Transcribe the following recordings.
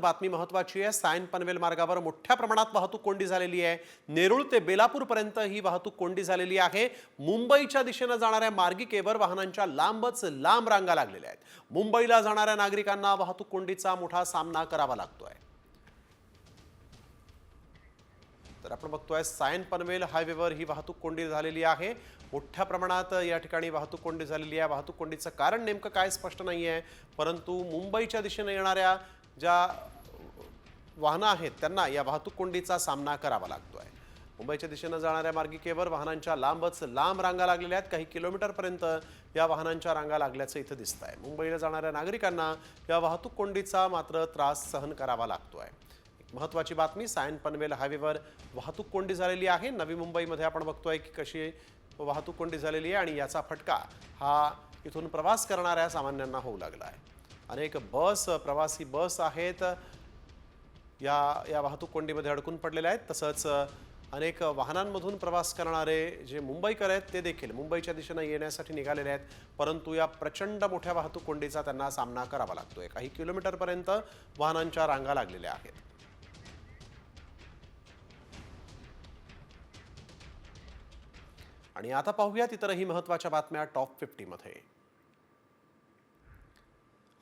बातमी महत्वाची आहे. सायन पनवेल मार्गावर मोठ्या प्रमाणात वाहतूक कोंडी झालेली आहे. नेरूळ ते बेलापूरपर्यंत ही वाहतूक कोंडी झालेली आहे. मुंबईच्या दिशेनं जाणाऱ्या मार्गिकेवर वाहनांच्या लांबच लांब रांगा लागलेल्या आहेत. मुंबईला जाणाऱ्या नागरिकांना वाहतूक कोंडीचा मोठा सामना करावा लागतोय. तर आपण बघतोय सायन पनवेल हायवेवर ही वाहतूक कोंडी झालेली आहे. मोठ्या प्रमाणात या ठिकाणी वाहतूक कोंडी झालेली आहे. वाहतूक कोंडीचं कारण नेमकं काय स्पष्ट नाही आहे परंतु मुंबईच्या दिशेने येणाऱ्या ज्या वाहनं आहेत त्यांना या वाहतूक कोंडीचा सामना करावा लागतो आहे मुंबईच्या दिशेनं जाणाऱ्या मार्गिकेवर वाहनांच्या लांबच लांब रांगा लागलेल्या आहेत. काही किलोमीटरपर्यंत या वाहनांच्या रांगा लागल्याचं इथं दिसत आहे मुंबईला जाणाऱ्या नागरिकांना या वाहतूक कोंडीचा मात्र त्रास सहन करावा लागतो आहे महत्त्वाची बातमी सायन पनवेल हायवेवर वाहतूक कोंडी झालेली आहे. नवी मुंबईमध्ये आपण बघतोय की कशी वाहतूक कोंडी झालेली आहे आणि याचा फटका हा इथून प्रवास करणाऱ्या सामान्यांना होऊ लागला आहे अनेक बस प्रवासी बस आहेत. या या वाहतूक कोंडीमध्ये अडकून पडलेले आहेत. तसंच अनेक वाहनांमधून प्रवास करणारे जे मुंबईकर आहेत ते देखील मुंबईच्या दिशेनं येण्यासाठी निघालेले आहेत. परंतु या प्रचंड मोठ्या वाहतूक कोंडीचा त्यांना सामना करावा लागतोय. काही किलोमीटरपर्यंत वाहनांच्या रांगा लागलेल्या आहेत. आणि आता पाहूयात इतरही महत्त्वाच्या बातम्या टॉप फिफ्टीमध्ये.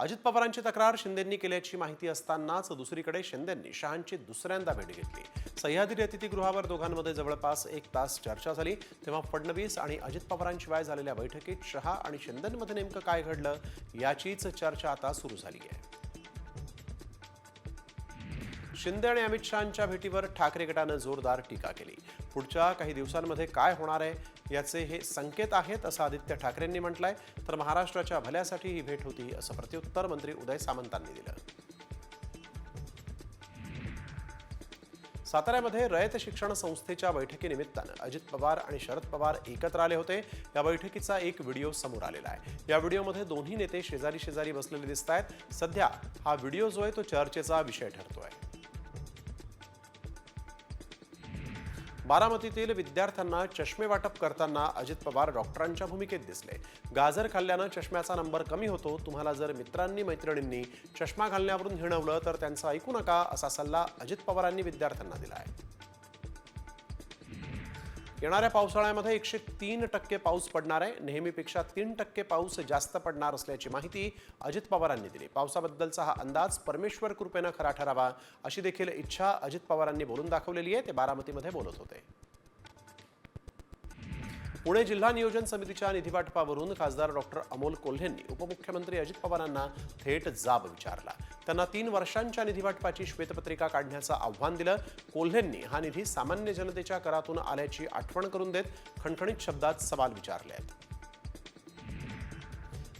अजित पवारांची तक्रार शिंदेंनी केल्याची माहिती असतानाच दुसरीकडे शिंदेंनी शहांची दुसऱ्यांदा भेट घेतली. सह्याद्री अतिथीगृहावर दोघांमध्ये जवळपास एक तास चर्चा झाली. तेव्हा फडणवीस आणि अजित पवारांशिवाय झालेल्या बैठकीत शहा आणि शिंदेंमध्ये नेमकं काय घडलं याचीच चर्चा आता सुरू झाली आहे शिंदे आणि अमित शहांच्या भेटीवर ठाकरे गटानं जोरदार टीका केली. पुढच्या काही दिवसांमध्ये काय होणार आहे याचे हे संकेत आहेत असं आदित्य ठाकरेंनी म्हटलंय. तर महाराष्ट्राच्या भल्यासाठी ही भेट होती असं प्रत्युत्तर मंत्री उदय सामंतांनी दिलं. साताऱ्यामध्ये रयत शिक्षण संस्थेच्या बैठकीनिमित्तानं अजित पवार आणि शरद पवार एकत्र आले होते. या बैठकीचा एक व्हिडिओ समोर आलेला आहे. या व्हिडिओमध्ये दोन्ही नेते शेजारी शेजारी बसलेले दिसत आहेत सध्या हा व्हिडिओ जो आहे तो चर्चेचा विषय ठरतोय. बारामतीतील विद्यार्थ्यांना चष्मे वाटप करताना अजित पवार डॉक्टरांच्या भूमिकेत दिसले. गाजर खाल्ल्यानं चष्म्याचा नंबर कमी होतो. तुम्हाला जर मित्रांनी मैत्रिणींनी चष्मा घालण्यावरून हिणवलं तर त्यांचं ऐकू नका असा सल्ला अजित पवारांनी विद्यार्थ्यांना दिला आहे येणाऱ्या पावसाळ्यामध्ये एकशे तीन टक्के पाऊस पडणार आहे. नेहमीपेक्षा तीन टक्के पाऊस जास्त पडणार असल्याची माहिती अजित पवारांनी दिली. पावसाबद्दलचा हा अंदाज परमेश्वर कृपेनं खरा ठरावा अशी देखील इच्छा अजित पवारांनी बोलून दाखवलेली आहे. ते बारामतीमध्ये बोलत होते. पुणे जिल्हा नियोजन समितीच्या निधीवाटपावरून खासदार डॉक्टर अमोल कोल्हेंनी उपमुख्यमंत्री अजित पवारांना थेट जाब विचारला. त्यांना तीन वर्षांच्या निधीवाटपाची श्वेतपत्रिका काढण्याचं आव्हान दिलं. कोल्हेंनी हा निधी सामान्य जनतेच्या करातून आल्याची आठवण करून देत खणखणीत शब्दात सवाल विचारले आहेत.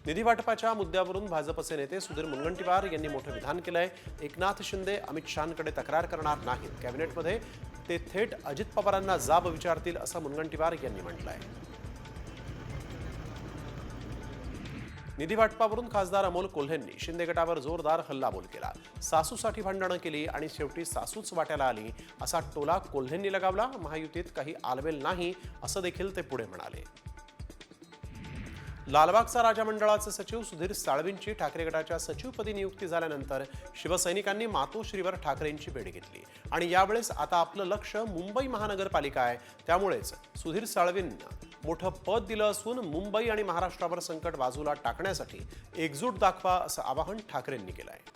निधी वाटपाच्या मुद्द्यावरून भाजपचे नेते सुधीर मुनगंटीवार यांनी मोठं विधान केलंय. एकनाथ शिंदे अमित शहांकडे तक्रार करणार नाहीत. कॅबिनेटमध्ये ते थेट अजित पवारांना जाब विचारतील असं मुनगंटीवार यांनी म्हटलं आहे निधी वाटपावरून खासदार अमोल कोल्हेंनी शिंदे गटावर जोरदार हल्लाबोल केला. सासूसाठी भांडणं केली आणि शेवटी सासूच वाट्याला आली असा टोला कोल्हेंनी लगावला. महायुतीत काही आलवेल नाही असं देखील ते पुढे म्हणाले. लालबागचा राजा मंडळाचे सचिव सुधीर साळवींची ठाकरे गटाच्या सचिवपदी नियुक्ती झाल्यानंतर शिवसैनिकांनी मातोश्रीवर ठाकरेंची भेट घेतली. आणि यावेळेस आता आपलं लक्ष मुंबई महानगरपालिका आहे. त्यामुळेच सुधीर साळवींना मोठं पद दिलं असून मुंबई आणि महाराष्ट्रावर संकट बाजूला टाकण्यासाठी एकजूट दाखवा असं आवाहन ठाकरेंनी केलं आहे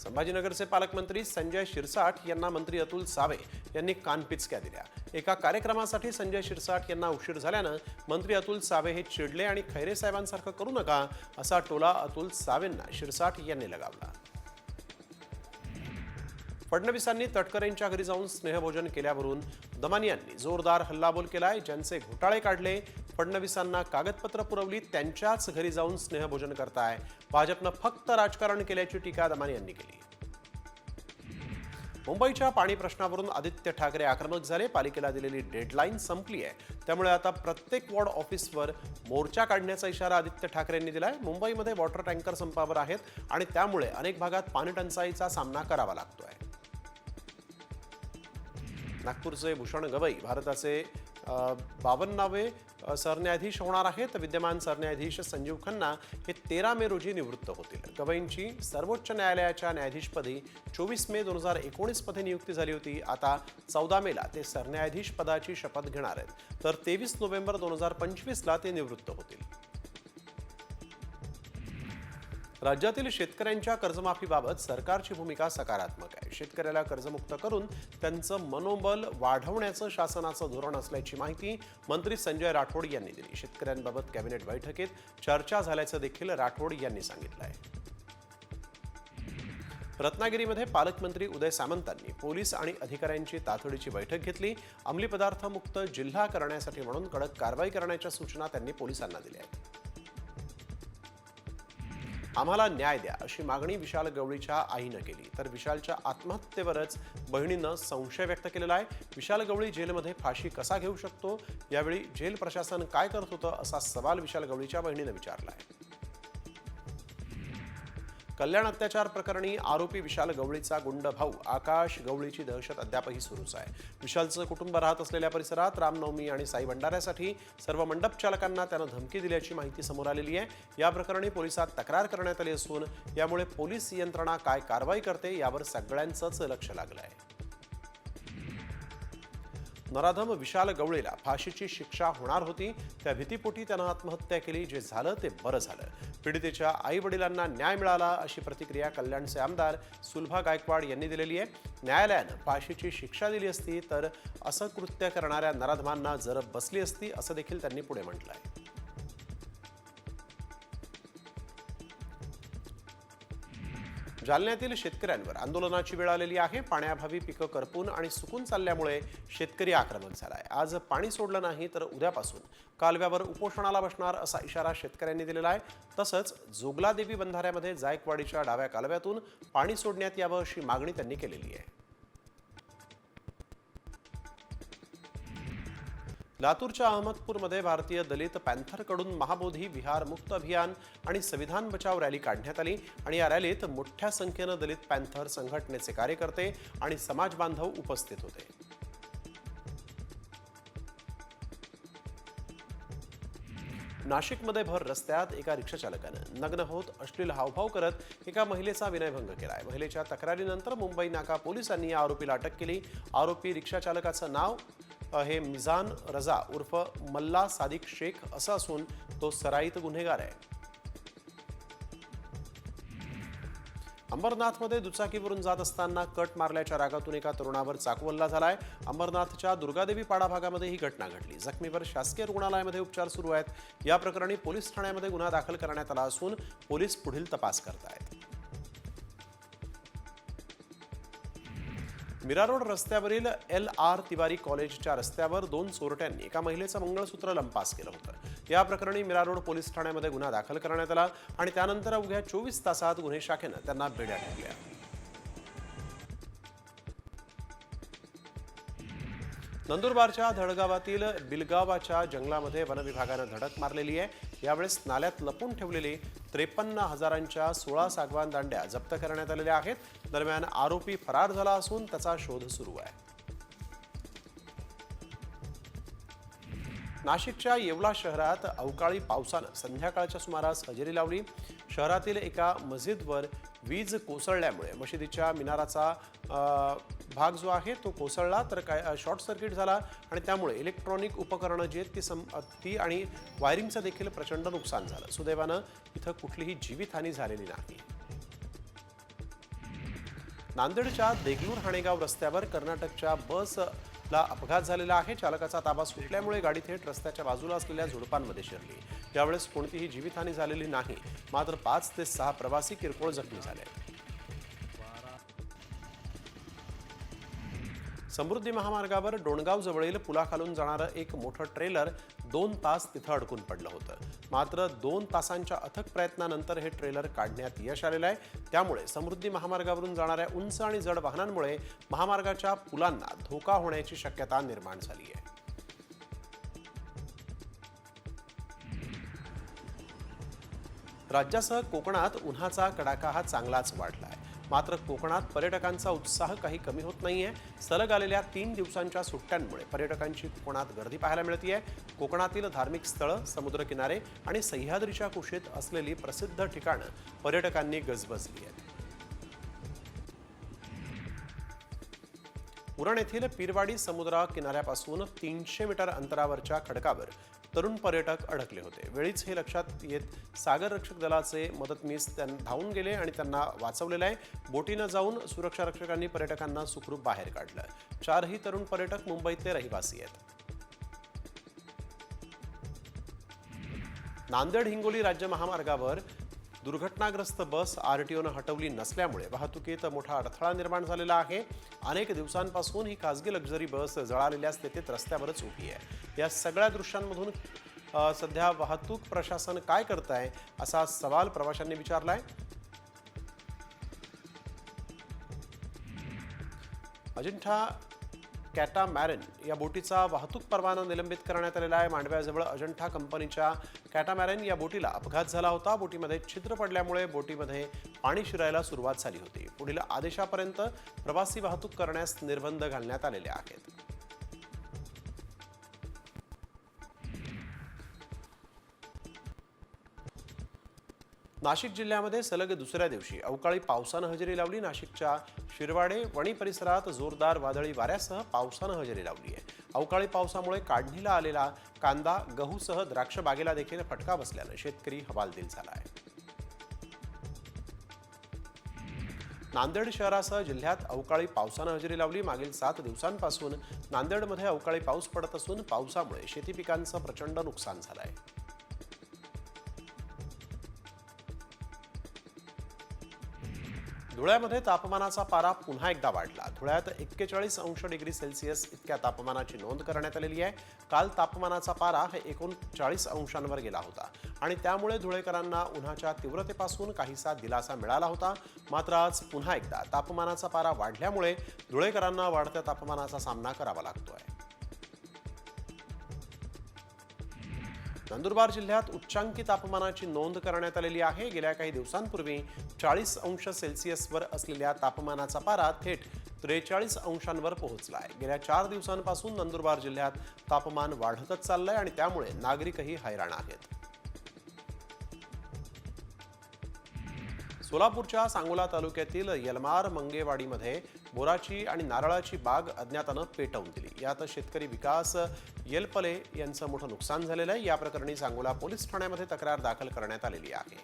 संभाजीनगरचे पालकमंत्री संजय शिरसाट यांना मंत्री अतुल सावे यांनी कानपिचक्या दिल्या. एका कार्यक्रमासाठी संजय शिरसाट यांना उशीर झाल्यानं मंत्री अतुल सावे हे चिडले आणि खैरे साहेबांसारखं करू नका असा टोला अतुल सावेंना शिरसाट यांनी लगावला. फडणवीसांनी तटकरेंच्या घरी जाऊन स्नेहभोजन केल्यावरून दमानी यांनी जोरदार हल्लाबोल केलाय ज्यांचे घोटाळे काढले. फडणवीसांना कागदपत्र पुरवली त्यांच्याच घरी जाऊन स्नेहभोजन करताय. भाजपनं फक्त राजकारण केल्याची टीका दमानी यांनी केली. मुंबईच्या पाणी प्रश्नावरून आदित्य ठाकरे आक्रमक झाले. पालिकेला दिलेली डेडलाईन संपली आहे त्यामुळे आता प्रत्येक वॉर्ड ऑफिसवर मोर्चा काढण्याचा इशारा आदित्य ठाकरेंनी दिलाय. मुंबईमध्ये वॉटर टँकर संपावर आहेत आणि त्यामुळे अनेक भागात पाणी टंचाईचा सामना करावा लागतोय. नागपूरचे भूषण गवई भारताचे बावन्नावे सरन्यायाधीश होणार आहेत. विद्यमान सरन्यायाधीश संजीव खन्ना हे तेरा मे रोजी निवृत्त होतील. गवईंची सर्वोच्च न्यायालयाच्या न्यायाधीशपदी चोवीस मे दोन हजार एकोणीसमध्ये नियुक्ती झाली होती. आता चौदा मेला ते सरन्यायाधीश पदाची शपथ घेणार आहेत. तर तेवीस नोव्हेंबर दोन हजार पंचवीसला ते निवृत्त होतील. राज्यातील शेतकऱ्यांच्या कर्जमाफीबाबत सरकारची भूमिका सकारात्मक आहे. शेतकऱ्याला कर्जमुक्त करून त्यांचं मनोबल वाढवण्याचं शासनाचं धोरण असल्याची माहिती मंत्री संजय राठोड यांनी दिली. शेतकऱ्यांबाबत कॅबिनेट बैठकीत चर्चा झाल्याचं देखील राठोड यांनी सांगितलं आहे रत्नागिरीमध्ये पालकमंत्री उदय सामंतांनी पोलीस आणि अधिकाऱ्यांची तातडीची बैठक घेतली. अंमली पदार्थ मुक्त जिल्हा करण्यासाठी म्हणून कडक कारवाई करण्याच्या सूचना त्यांनी पोलिसांना दिल्या आहेत. आम्हाला न्याय द्या अशी मागणी विशाल गवळीच्या आईनं केली. तर विशालच्या आत्महत्येवरच बहिणीनं संशय व्यक्त केलेला आहे. विशाल गवळी जेलमध्ये फाशी कसा घेऊ शकतो? यावेळी जेल प्रशासन काय करत होतं असा सवाल विशाल गवळीच्या बहिणीनं विचारला आहे कल्याण अत्याचार प्रकरणी आरोपी विशाल गवळीचा गुंड भाऊ. आकाश गवळीची दहशत अद्यापही सुरूच आहे. विशालचं कुटुंब राहत असलेल्या परिसरात रामनवमी आणि साई भंडाऱ्यासाठी सर्व मंडप चालकांना त्यानं धमकी दिल्याची माहिती समोर आलेली आहे. या प्रकरणी पोलिसात तक्रार करण्यात आली असून यामुळे पोलीस यंत्रणा काय कारवाई करते यावर सगळ्यांचंच लक्ष लागलं आहे. नराधम विशाल गवळीला फाशीची शिक्षा होणार होती. त्या भीतीपोटी त्यानं आत्महत्या केली. जे झालं ते बरं झालं. पीडितेच्या आई वडिलांना न्याय मिळाला अशी प्रतिक्रिया कल्याणचे आमदार सुलभा गायकवाड यांनी दिलेली आहे. न्यायालयानं फाशीची शिक्षा दिली असती तर असं कृत्य करणाऱ्या नराधमांना जरब बसली असती असं देखील त्यांनी पुढे म्हटलं आहे जालन्यातील शेतकऱ्यांवर आंदोलनाची वेळ आलेली आहे. पाण्याअभावी पिकं करपून आणि सुकून चालल्यामुळे शेतकरी आक्रमक आहे आज पाणी सोडलं नाही तर उद्यापासून कालव्यावर उपोषणाला बसणार असा इशारा शेतकऱ्यांनी दिलेला आहे. तसंच जोगलादेवी बंधाऱ्यामध्ये जायकवाडीच्या डाव्या कालव्यातून पाणी सोडण्यात यावं अशी मागणी त्यांनी केलेली आहे. लातूरच्या अहमदपूरमध्ये भारतीय दलित पॅन्थरकडून महाबोधी विहार मुक्त अभियान आणि संविधान बचाव रॅली काढण्यात आली आणि या रॅलीत मोठ्या संख्येनं दलित पॅन्थर संघटनेचे कार्यकर्ते आणि समाज बांधव उपस्थित होते. नाशिकमध्ये भर रस्त्यात एका रिक्षाचालकानं नग्न होत अश्लील हावभाव करत एका महिलेचा विनयभंग केलाय. महिलेच्या तक्रारीनंतर मुंबई नाका पोलिसांनी या आरोपीला अटक केली. आरोपी रिक्षाचालकाचं नाव हे मिझान रजा उर्फ मल्ला सादिक शेख असा असून तो सराईत गुन्हेगार आहे. अंबरनाथमध्ये दुचाकीवरून जात असताना कट मारल्याच्या रागातून एका तरुणावर चाकवल्ला झालाय. अंबरनाथच्या दुर्गादेवी पाडा भागामध्ये ही घटना घडली. जखमीवर शासकीय रुग्णालयामध्ये उपचार सुरू आहेत. या प्रकरणी पोलीस ठाण्यामध्ये गुन्हा दाखल करण्यात आला असून पोलीस पुढील तपास करतायत. मीरा रोड रस्त्यावरील एल आर तिवारी कॉलेजच्या रस्त्यावर दोन चोरट्यांनी एका महिलेचं मंगळसूत्र लंपास केलं होतं. या प्रकरणी मीरा रोड पोलीस ठाण्यामध्ये गुन्हा दाखल करण्यात आला आणि त्यानंतर अवघ्या चोवीस तासात गुन्हे शाखेनं त्यांना बेड्या ठेवल्या. नंदुरबारच्या धडगावातील बिलगावाच्या जंगलामध्ये वनविभागानं धडक मारलेली आहे. यावेळेस नाल्यात लपून ठेवलेली त्रेपन्न हजारांच्या सोळा सागवान दांड्या जप्त करण्यात आलेल्या आहेत. दरम्यान आरोपी फरार झाला असून त्याचा शोध सुरू आहे. नाशिकच्या येवला शहरात अवकाळी पावसानं संध्याकाळच्या सुमारास हजेरी लावली. शहरातील एका मस्जिदवर वीज कोसळल्यामुळे मशिदीच्या मिनाराचा भाग जो आहे तो कोसळला तर काय शॉर्ट सर्किट झाला आणि त्यामुळे इलेक्ट्रॉनिक उपकरणं जी आहेत ती सम ती आणि वायरिंगचं देखील प्रचंड नुकसान झालं. सुदैवानं इथं कुठलीही जीवितहानी झालेली नाही. नांदेडच्या देगलूर हाणेगाव रस्त्यावर कर्नाटकच्या बसला अपघात झालेला आहे. चालकाचा ताबा सुटल्यामुळे गाडी थेट रस्त्याच्या बाजूला असलेल्या झुडपांमध्ये शिरली. यावेळेस कोणतीही जीवितहानी झालेली नाही. मात्र पाच ते सहा प्रवासी किरकोळ जखमी झाले. समृद्धी महामार्गावर डोणगाव जवळील पुलाखालून जाणारं एक मोठं ट्रेलर दोन तास तिथं अडकून पडलं होतं. मात्र दोन तासांच्या अथक प्रयत्नानंतर हे ट्रेलर काढण्यात यश आलेलं आहे. त्यामुळे समृद्धी महामार्गावरून जाणाऱ्या उंच आणि जड वाहनांमुळे महामार्गाच्या पुलांना धोका होण्याची शक्यता निर्माण झाली आहे. राज्यासह कोकणात उन्हाचा कडाका हा चांगलाच वाढला आहे मात्र कोकणात पर्यटकांचा उत्साह काही कमी होत नाहीये. सलग आलेल्या तीन दिवसांच्या सुट्ट्यांमुळे पर्यटकांची कोकणात गर्दी पाहायला मिळते आहे कोकणातील धार्मिक स्थळं समुद्रकिनारे आणि सह्याद्रीच्या कुशीत असलेली प्रसिद्ध ठिकाणं पर्यटकांनी गजबजली आहेत. उरण येथील पीरवाडी समुद्रा किनाऱ्यापासून तीनशे मीटर अंतरावरच्या खडकावर तरुण पर्यटक अडकले होते. वेळीच हे लक्षात येत सागर रक्षक दलाचे मदतनीस त्यांना धावून गेले आणि त्यांना वाचवलेलं आहे. बोटीनं जाऊन सुरक्षा रक्षकांनी पर्यटकांना सुखरूप बाहेर काढलं. चारही तरुण पर्यटक मुंबईतले रहिवासी आहेत. नांदेड हिंगोली राज्य महामार्गावर दुर्घटनाग्रस्त बस आर टी ओनं हटवली नसल्यामुळे वाहतुकीत मोठा अडथळा निर्माण झालेला आहे. अनेक दिवसांपासून ही खासगी लक्झरी बस जळालेल्या स्थितीत रस्त्यावरच उभी आहे. या सगळ्या दृश्यांमधून सध्या वाहतूक प्रशासन काय करत आहे असा सवाल प्रवाशांनी विचारलाय. अजिंठा कॅटामॅरन या बोटीचा वाहतूक परवाना निलंबित करण्यात आलेला आहे. मांडव्याजवळ अजंठा कंपनीच्या कॅटामॅरन या बोटीला अपघात झाला होता. बोटीमध्ये छिद्र पडल्यामुळे बोटीमध्ये पाणी शिरायला सुरुवात झाली होती. पुढील आदेशापर्यंत प्रवासी वाहतूक करण्यास निर्बंध घालण्यात आलेले आहेत. नाशिक जिल्ह्यामध्ये सलग दुसऱ्या दिवशी अवकाळी पावसानं हजेरी लावली नाशिकच्या शिरवाडे वणी परिसरात जोरदार वादळी वाऱ्यासह पावसानं हजेरी लावली आहे. अवकाळी पावसामुळे काढणीला आलेला कांदा गहूसह द्राक्ष बागेला देखील फटका बसल्यानं शेतकरी हवालदिल झाला आहे. नांदेड शहरासह जिल्ह्यात अवकाळी पावसानं हजेरी लावली. मागील सात दिवसांपासून नांदेडमध्ये अवकाळी पाऊस पडत असून पावसामुळे शेती पिकांचं प्रचंड नुकसान झालं आहे. धुळ्यामध्ये तापमानाचा पारा पुन्हा एकदा वाढला. धुळ्यात एक्केचाळीस अंश डिग्री सेल्सिअस इतक्या तापमानाची नोंद करण्यात आलेली आहे. काल तापमानाचा पारा हा एकोणचाळीस अंशांवर गेला होता आणि त्यामुळे धुळेकरांना उन्हाच्या तीव्रतेपासून काहीसा दिलासा मिळाला होता. मात्र आज पुन्हा एकदा तापमानाचा पारा वाढल्यामुळे धुळेकरांना वाढत्या तापमानाचा सामना करावा लागतोय. नंदुरबार जिल्ह्यात उच्चांकी तापमानाची नोंद करण्यात आलेली आहे. गेल्या काही दिवसांपूर्वी चाळीस अंश सेल्सिअसवर असलेल्या तापमानाचा पारा थेट त्रेचाळीस अंशांवर पोहोचला आहे गेल्या चार दिवसांपासून नंदुरबार जिल्ह्यात तापमान वाढतच चाललंय आणि त्यामुळे नागरिकही हैराण आहेत. सोलापूरच्या सांगोला तालुक्यातील यलमार मंगेवाडीमध्ये बोराची आणि नारळाची बाग अज्ञातानं पेटवून दिली. यात शेतकरी विकास येलपले यांचं मोठं नुकसान झालेलं आहे. या प्रकरणी सांगोला पोलीस ठाण्यामध्ये तक्रार दाखल करण्यात आलेली आहे.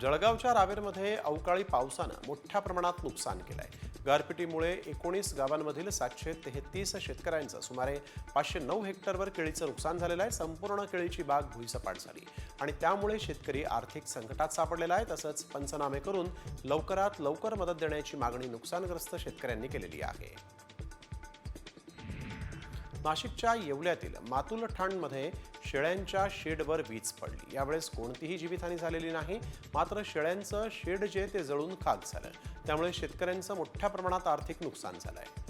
जळगावच्या रावेरमध्ये अवकाळी पावसानं मोठ्या प्रमाणात नुकसान केलंय. गारपिटीमुळे एकोणीस गावांमधील सातशे तेहतीस शेतकऱ्यांचं सुमारे पाचशे नऊ हेक्टरवर केळीचं नुकसान झालेलं आहे. संपूर्ण केळीची बाग भुईसपाट झाली. आणि त्यामुळे शेतकरी आर्थिक संकटात सापडलेला आहे. तसंच पंचनामे करून लवकरात लवकर मदत देण्याची मागणी नुकसानग्रस्त शेतकऱ्यांनी केलेली आहे. नाशिकच्या येवल्यातील मातुल ठाणमध्ये शेळ्यांच्या शेडवर वीज पडली. यावेळेस कोणतीही जीवितहानी झालेली नाही. मात्र शेळ्यांचं शेड जे ते जळून खाक झालं. त्यामुळे शेतकऱ्यांचं मोठ्या प्रमाणात आर्थिक नुकसान झालं आहे.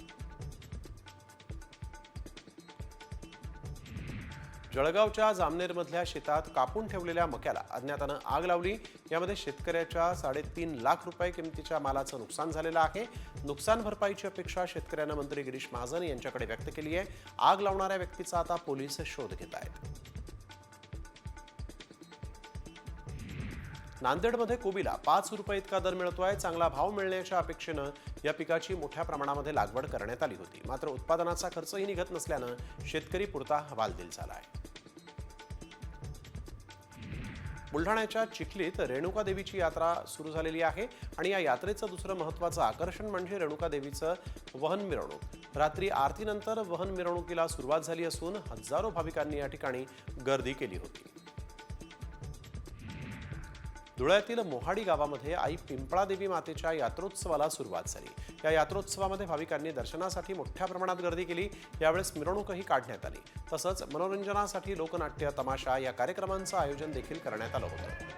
जळगावच्या जामनेरमधल्या शेतात कापून ठेवलेल्या मक्याला अज्ञातानं आग लावली. यामध्ये शेतकऱ्याच्या साडेतीन लाख रुपये किमतीच्या मालाचं नुकसान झालेलं आहे. नुकसान भरपाईची अपेक्षा शेतकऱ्यानं मंत्री गिरीश महाजन यांच्याकडे व्यक्त केली आहे. आग लावणाऱ्या व्यक्तीचा आता पोलीस शोध घेत आहेत. नांदेडमध्ये कोबीला पाच रुपये इतका दर मिळतोय चांगला भाव मिळण्याच्या अपेक्षेनं या पिकाची मोठ्या प्रमाणामध्ये लागवड करण्यात आली होती. मात्र उत्पादनाचा खर्चही निघत नसल्यानं शेतकरी पुरता हवालदिल झाला आहे बुलढाण्याच्या चिखलीत रेणुका देवीची यात्रा सुरू झालेली आहे आणि या यात्रेचं दुसरं महत्त्वाचं आकर्षण म्हणजे रेणुका देवीचं वहन मिरवणूक. रात्री आरतीनंतर वहन मिरवणुकीला सुरुवात झाली असून हजारो भाविकांनी या ठिकाणी गर्दी केली होती. धुळ्यातील मोहाडी गावामध्ये आई पिंपळादेवी मातेच्या यात्रोत्सवाला सुरुवात झाली. या यात्रोत्सवामध्ये भाविकांनी दर्शनासाठी मोठ्या प्रमाणात गर्दी केली. यावेळेस मिरवणूकही काढण्यात आली. तसंच मनोरंजनासाठी लोकनाट्य तमाशा या कार्यक्रमांचं आयोजन देखील करण्यात आलं होतं.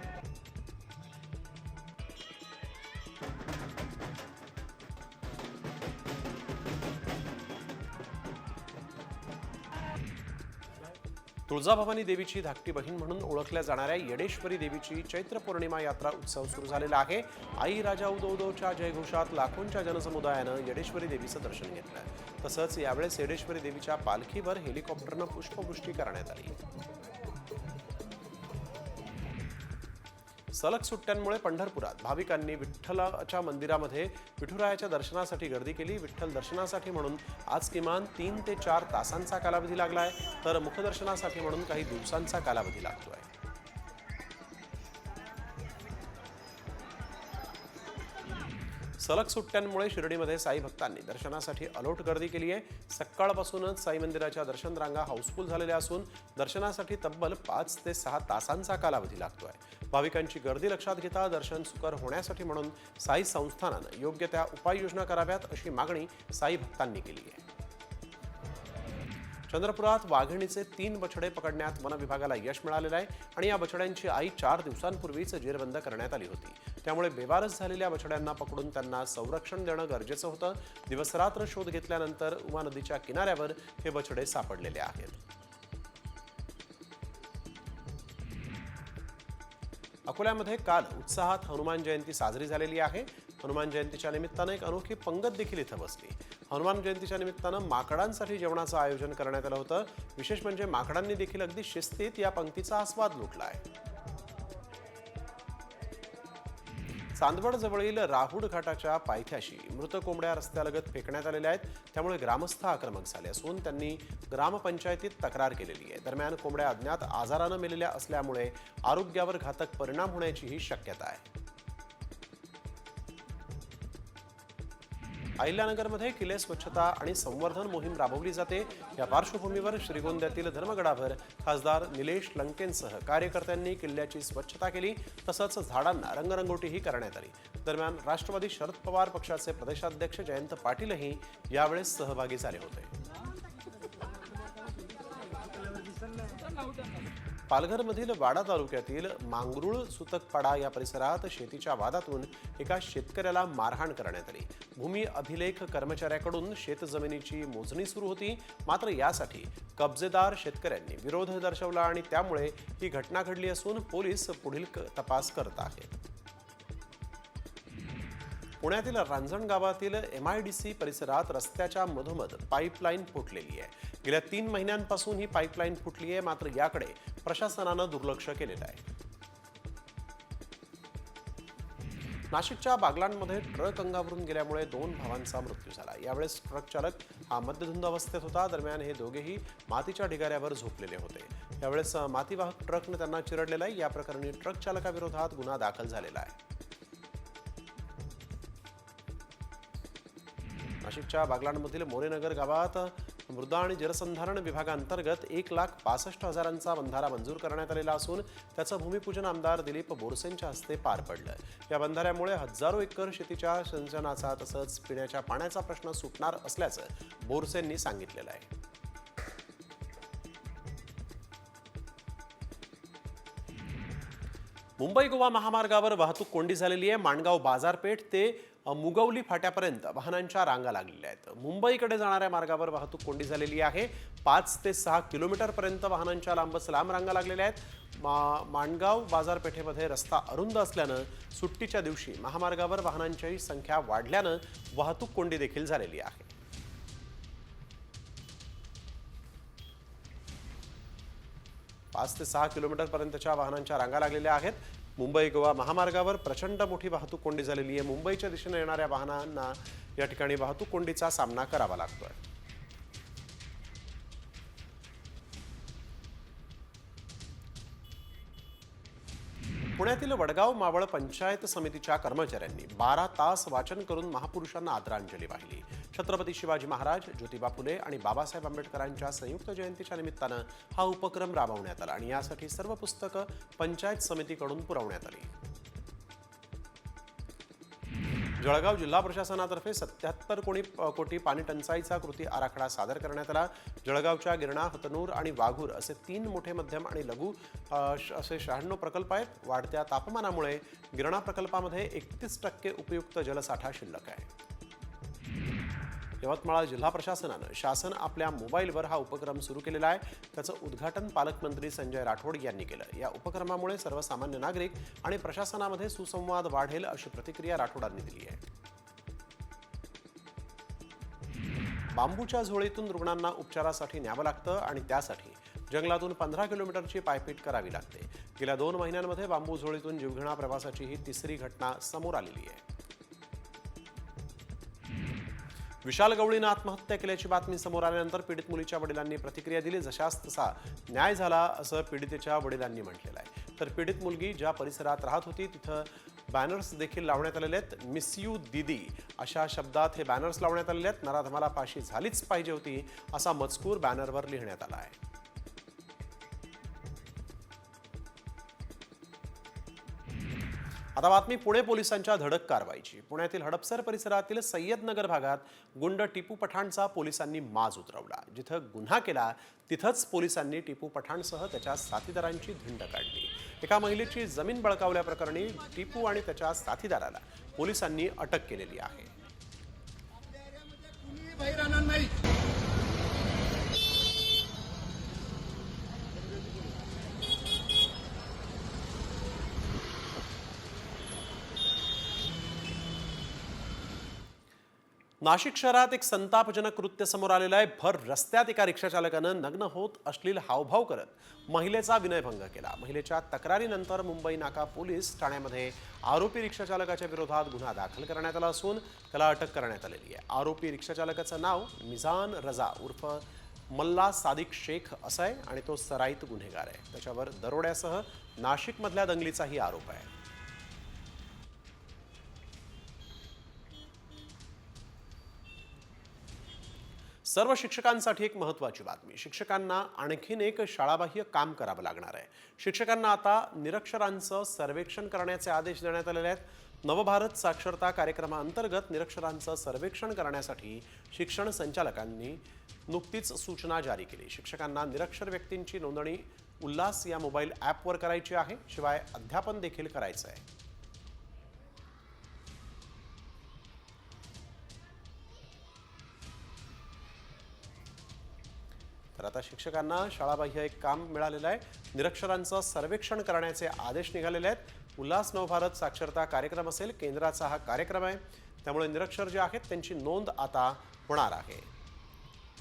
तुळजाभवानी देवीची धाकटी बहीण म्हणून ओळखल्या जाणाऱ्या येडेश्वरी देवीची चैत्र पौर्णिमा यात्रा उत्सव सुरू झालेला आहे. आई राजा उदो उदोच्या जयघोषात लाखोंच्या जनसमुदायानं येडेश्वरी देवीचं दर्शन घेतलं. तसंच यावेळेस येडेश्वरी देवीच्या पालखीवर हेलिकॉप्टरनं पुष्पवृष्टी करण्यात आली. सलग सुट्ट्यांमुळे पंढरपुरात भाविकांनी विठ्ठलाच्या मंदिरामध्ये विठुरायाच्या दर्शनासाठी गर्दी केली. विठ्ठल दर्शनासाठी म्हणून आज किमान तीन ते चार तासांचा कालावधी लागलाय तर मुखदर्शनासाठी म्हणून काही दिवसांचा कालावधी लागतो आहे सलग सुट्ट्यांमुळे शिर्डीमध्ये साई भक्तांनी दर्शनासाठी अलोट गर्दी केली आहे. सकाळपासूनच साई मंदिराच्या दर्शन रांगा हाऊसफुल झालेल्या असून दर्शनासाठी तब्बल पाच ते सहा तासांचा कालावधी लागतोय. भाविकांची गर्दी लक्षात घेता दर्शन सुकर होण्यासाठी म्हणून साई संस्थानानं योग्य त्या उपाययोजना कराव्यात अशी मागणी साई भक्तांनी केली आहे. चंद्रपुरात वाघिणीचे तीन बछडे पकडण्यात वन विभागाला यश मिळालेलं आहे आणि या बछड्यांची आई चार दिवसांपूर्वीच जेरबंद करण्यात आली होती. त्यामुळे बेवारस झालेल्या बछड्यांना पकडून त्यांना संरक्षण देणं गरजेचं होतं. दिवसरात्र शोध घेतल्यानंतर उमा नदीच्या किनाऱ्यावर हे बछडे सापडलेले आहेत. अकोल्यामध्ये काल उत्साहात हनुमान जयंती साजरी झालेली आहे. हनुमान जयंतीच्या निमित्तानं एक अनोखी पंगत देखील इथं बसली. हनुमान जयंतीच्या निमित्तानं माकडांसाठी जेवणाचं आयोजन करण्यात आलं होतं. विशेष म्हणजे माकडांनी देखील अगदी शिस्तीत या पंक्तीचा आस्वाद लुटला आहे चांदवड जवळील राहुड घाटाच्या पायथ्याशी मृत कोंबड्या रस्त्यालगत फेकण्यात आलेल्या आहेत. त्यामुळे ग्रामस्थ आक्रमक झाले असून त्यांनी ग्रामपंचायतीत तक्रार केलेली आहे. दरम्यान कोंबड्या अज्ञात आजारानं मेलेल्या असल्यामुळे आरोग्यावर घातक परिणाम होण्याचीही शक्यता आहे. अहिल्यानगरमध्ये किल्ले स्वच्छता आणि संवर्धन मोहीम राबवली जाते. या पार्श्वभूमीवर श्रीगोंद्यातील धर्मगडावर खासदार निलेश लंकेंसह कार्यकर्त्यांनी किल्ल्याची स्वच्छता केली. तसंच झाडांना रंगरंगोटीही करण्यात आली. दरम्यान राष्ट्रवादी शरद पवार पक्षाचे प्रदेशाध्यक्ष जयंत पाटीलही यावेळेस सहभागी झाले होते. पालघरमधील वाडा तालुक्यातील मांगरुळ सुतकपाडा या परिसरात शेतीच्या वादातून एका शेतकऱ्याला मारहाण करण्यात आली. भूमी अभिलेख कर्मचाऱ्याकडून शेतजमिनीची मोजणी सुरू होती. मात्र यासाठी कब्जेदार शेतकऱ्यांनी विरोध दर्शवला आणि त्यामुळे ही घटना घडली असून पोलीस पुढील क- तपास करत आहेत. पुण्यातील रांजण गावातील एम आय डी सी परिसरात रस्त्याच्या मधोमध पाईपलाईन फुटलेली आहे. गेल्या तीन महिन्यांपासून ही पाईपलाईन फुटली आहे मात्र याकडे प्रशासनानं दुर्लक्ष केलेलं आहे. नाशिकच्या बागलांमध्ये ट्रक अंगावरून गेल्यामुळे दोन भावांचा मृत्यू झाला. यावेळेस ट्रक चालक हा मद्यधुंद अवस्थेत होता. दरम्यान हे दोघेही मातीच्या ढिगाऱ्यावर झोपलेले होते. यावेळेस मातीवाहक ट्रकनं त्यांना चिरडलेला आहे. या प्रकरणी ट्रक चालकाविरोधात गुन्हा दाखल झालेला आहे. नाशिकच्या बागलांमधील मोरेनगर गावात मृदा आणि जलसंधारण विभागांतर्गत एक लाख पासष्ट हजारांचा बंधारा मंजूर करण्यात आलेला असून त्याचं भूमिपूजन आमदार दिलीप बोरसेंच्या हस्ते पार पडलं या बंधाऱ्यामुळे हजारो एकर शेतीच्या सिंचनाचा तसंच पिण्याच्या पाण्याचा प्रश्न सुटणार असल्याचं बोरसेंनी सांगितलेलं आहे. मुंबई गोवा महामार्गावर वाहतूक कोंडी झालेली आहे. माणगाव बाजारपेठ ते मुगवली फाट्यापर्यंत वाहनांच्या रांगा लागलेल्या आहेत. मुंबईकडे जाणाऱ्या मार्गावर वाहतूक कोंडी झालेली आहे. पाच ते सहा किलोमीटरपर्यंत वाहनांच्या लांबच लांब रांगा लागलेल्या आहेत. मा माणगाव बाजारपेठेमध्ये रस्ता अरुंद असल्यानं सुट्टीच्या दिवशी महामार्गावर वाहनांची संख्या वाढल्यानं वाहतूक कोंडी देखील झालेली आहे. पाच ते सहा किलोमीटरपर्यंतच्या वाहनांच्या रांगा लागलेल्या आहेत. मुंबई गोवा महामार्गावर प्रचंड मोठी वाहतूक कोंडी झालेली आहे. मुंबईच्या दिशेने येणाऱ्या वाहनांना या ठिकाणी वाहतूक कोंडीचा सामना करावा लागतोय. पुण्यातील वडगाव मावळ पंचायत समितीच्या कर्मचाऱ्यांनी बारा तास वाचन करून महापुरुषांना आदरांजली वाहिली. छत्रपती शिवाजी महाराज ज्योतिबा फुले आणि बाबासाहेब आंबेडकरांच्या संयुक्त जयंतीच्या निमित्तानं हा उपक्रम राबवण्यात आला आणि यासाठी सर्व पुस्तकं पंचायत समितीकडून पुरवण्यात आली. जळगाव जिल्हा प्रशासनातर्फे सत्याहत्तर कोणी कोटी पाणी टंचाईचा कृती आराखडा सादर करण्यात आला. जळगावच्या गिरणा हतनूर आणि वाघूर असे तीन मोठे मध्यम आणि लघु श- असे शहाण्णव प्रकल्प आहेत. वाढत्या तापमानामुळे गिरणा प्रकल्पामध्ये एकतीस टक्के उपयुक्त जलसाठा शिल्लक आहे. यवतमाळ जिल्हा प्रशासनानं शासन आपल्या मोबाईलवर हा उपक्रम सुरू केलेला आहे. त्याचं उद्घाटन पालकमंत्री संजय राठोड यांनी केलं. या उपक्रमामुळे सर्वसामान्य नागरिक आणि प्रशासनामध्ये सुसंवाद वाढेल अशी प्रतिक्रिया राठोडांनी दिली आहे. बांबूच्या झोळीतून रुग्णांना उपचारासाठी न्यावं लागतं आणि त्यासाठी जंगलातून पंधरा किलोमीटरची पायपीट करावी लागते. गेल्या दोन महिन्यांमध्ये बांबू झोळीतून जीवघेणा प्रवासाची ही तिसरी घटना समोर आलेली आहे. विशाल गवळीनं आत्महत्या केल्याची बातमी समोर आल्यानंतर पीडित मुलीच्या वडिलांनी प्रतिक्रिया दिली. जशास तसा न्याय झाला असं पीडितेच्या वडिलांनी म्हटलेलं आहे. तर पीडित मुलगी ज्या परिसरात राहत होती तिथं बॅनर्स देखील लावण्यात आलेले आहेत. मिस यू दिदी अशा शब्दात हे बॅनर्स लावण्यात आलेले आहेत. नराधमाला फाशी झालीच पाहिजे होती असा मजकूर बॅनरवर लिहिण्यात आला आहे. आता बातमी पुणे पोलिसांच्या धडक कारवाईची. पुण्यातील हडपसर परिसरातील सय्यदनगर भागात गुंड टिपू पठाणचा पोलिसांनी माज उतरवला. जिथं गुन्हा केला तिथंच पोलिसांनी टिपू पठाणसह त्याच्या साथीदारांची धिंड काढली. एका महिलेची जमीन बळकावल्याप्रकरणी टिपू आणि त्याच्या साथीदाराला पोलिसांनी अटक केलेली आहे कुणीही बाहेर राहणार नाही नाशिक शहरात एक संतापजनक कृत्य समोर आलेलं आहे. भर रस्त्यात एका रिक्षाचालकानं नग्न होत अश्लील हावभाव करत महिलेचा विनयभंग केला. महिलेच्या तक्रारीनंतर मुंबई नाका पोलीस ठाण्यामध्ये आरोपी रिक्षाचालकाच्या विरोधात गुन्हा दाखल करण्यात आला असून त्याला अटक करण्यात आलेली आहे. आरोपी रिक्षाचालकाचं नाव मिझान रजा उर्फ मल्ला सादिक शेख असं आहे आणि तो सराईत गुन्हेगार आहे. त्याच्यावर दरोड्यासह नाशिकमधल्या दंगलीचाही आरोप आहे. सर्व शिक्षकांसाठी एक महत्त्वाची बातमी. शिक्षकांना आणखीन एक शाळाबाह्य काम करावं लागणार आहे. शिक्षकांना आता निरक्षरांचं सर्वेक्षण करण्याचे आदेश देण्यात आलेले आहेत. नवभारत साक्षरता कार्यक्रमाअंतर्गत निरक्षरांचं सर्वेक्षण करण्यासाठी शिक्षण संचालकांनी नुकतीच सूचना जारी केली. शिक्षकांना निरक्षर व्यक्तींची नोंदणी उल्हास या मोबाईल ॲपवर करायची आहे. शिवाय अध्यापन देखील करायचं आहे. आता शिक्षकांना शाळाबाह्य एक काम मिळालेलं आहे. निरक्षरांचं सर्वेक्षण करण्याचे आदेश निघालेले आहेत. उल्हास नवभारत साक्षरता कार्यक्रम असेल केंद्राचा हा कार्यक्रम आहे. त्यामुळे निरक्षर जे आहेत त्यांची नोंद आता होणार आहे.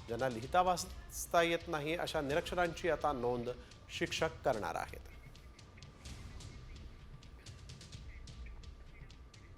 ज्यांना लिहिता वाचता येत नाही अशा निरक्षरांची आता नोंद शिक्षक करणार आहेत.